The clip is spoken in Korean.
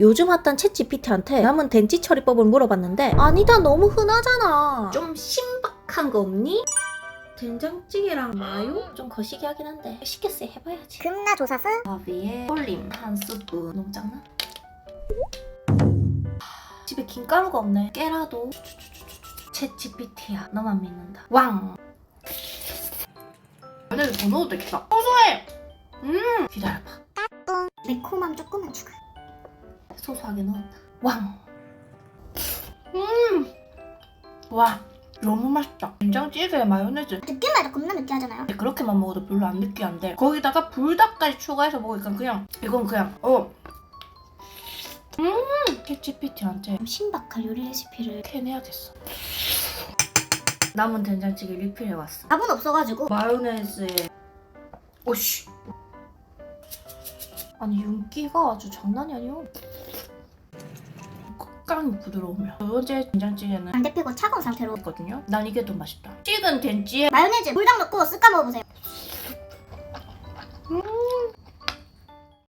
요즘 핫한 챗 GPT한테 남은 된지 처리법을 물어봤는데 아니다 너무 흔하잖아. 좀 신박한 거 없니? 된장찌개랑 마요? 좀 거시기 하긴 한데. 시켰어 해봐야지. 금나 조사스 밥 위에 홀림 한 스푼. 너무 작나? 집에 김가루가 없네. 깨라도. 챗 GPT야. 너만 믿는다. 왕. 얘네들 더 넣어도 되겠다 소소해! 음! 기다려봐. 매콤함 조금만 추가 소소하게 넣었다. 왕 음! 와 너무 맛있다. 된장찌개에 마요네즈. 느낌만 겁나 느끼하잖아요. 근데 그렇게만 먹어도 별로 안 느끼한데 거기다가 불닭까지 추가해서 먹으니까 그냥 이건 그냥 어. 음! 좀 신박한 요리 레시피를 캐내야겠어. 남은 된장찌개 리필해 왔어. 밥은 없어가지고. 마요네즈에. 오씨. 아니 윤기가 아주 장난이 아니오 끝까지 부드러우며 두 번째 된장찌개는 안 데피고 차가운 상태로 있거든요. 난 이게 더 맛있다. 식은 된찌에 마요네즈 불닭 넣고 쓱까 먹어보세요